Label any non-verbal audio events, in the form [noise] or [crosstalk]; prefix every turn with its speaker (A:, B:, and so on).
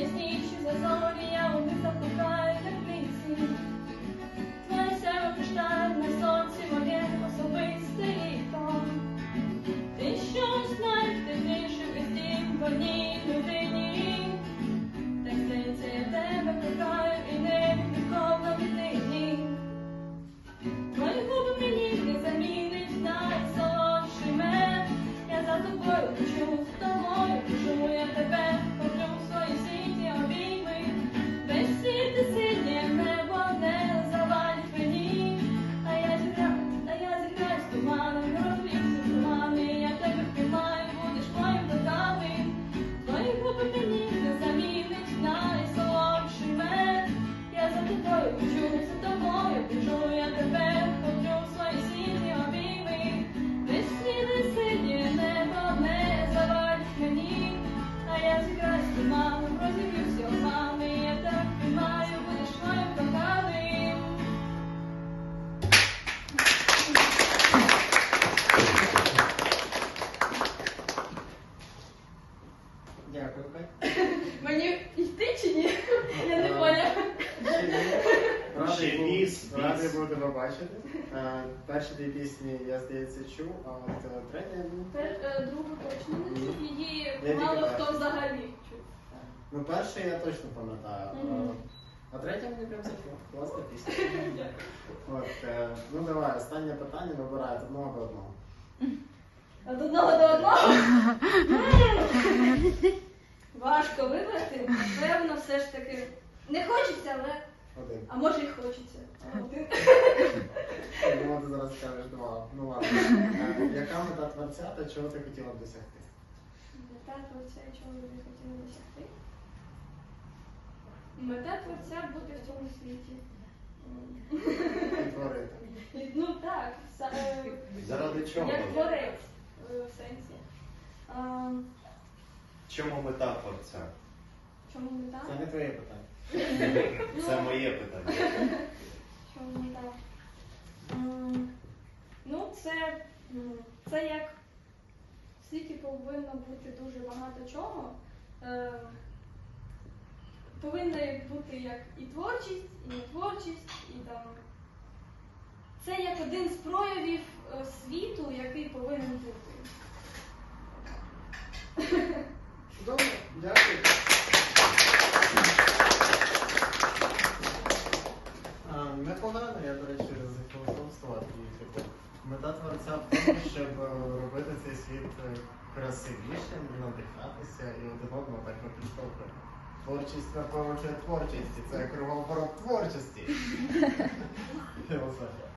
A: ясніші за зорі, я у них запукаю теплиці. На себе кришталь, на сонці моє особисте літо. Ти щось найтивніше вистім в одній людині. Та здається, я тебе кохаю і не ніколи від нині. Твої губи мені не замінить найсолодший мед. Я за тобою хочу, з тобою, чому я тебе.
B: Дякую, Кать.
A: Мені йти чи ні? Я не е, поняв.
B: Ще біс, радий біс. буду е, Перші дві пісні я, здається, чув, а от е, третя я був.
A: Другу точно не чув. Її Я мало хто взагалі чув.
B: Ну, першу я точно пам'ятаю. А третя мені прям зайшла. Класна пісня.
A: Дякую.
B: Е, ну давай, останнє питання вибирає одного до одного.
A: Од одного до одного. [laughs] Важко вибрати. Напевно, все ж таки. Не хочеться, але.
B: Один.
A: А може і хочеться. Один.
B: Я думав, ти зараз скажеш два. Ну ладно. Е, Яка мета творця та чого ти хотіла б досягти?
A: Мета творця, чого ви хотіли досягти? Мета творця бути в цьому світі.
B: Творити.
A: Ну так, са- е, Заради чого? як творець е, в сенсі. А,
C: Чому мета творця?
A: Чому мета? Це
B: не твоє питання.
A: [laughs] Це моє
C: питання.
A: Чому мета? Ну, це, це як в світі повинно бути дуже багато чого. Е, Повинна бути як і творчість, і не творчість, і там. Це як один з проявів е, світу, який повинен бути.
B: Добре, дякую. А, Непогано, я, до речі, зафілософствувати. Типу, мета творця в тому, щоб е, робити цей світ е, красивішим, надихатися і один одного так не підштовхувати. Творчість це творчість, і це круговорот творчості. [laughs] Філософія.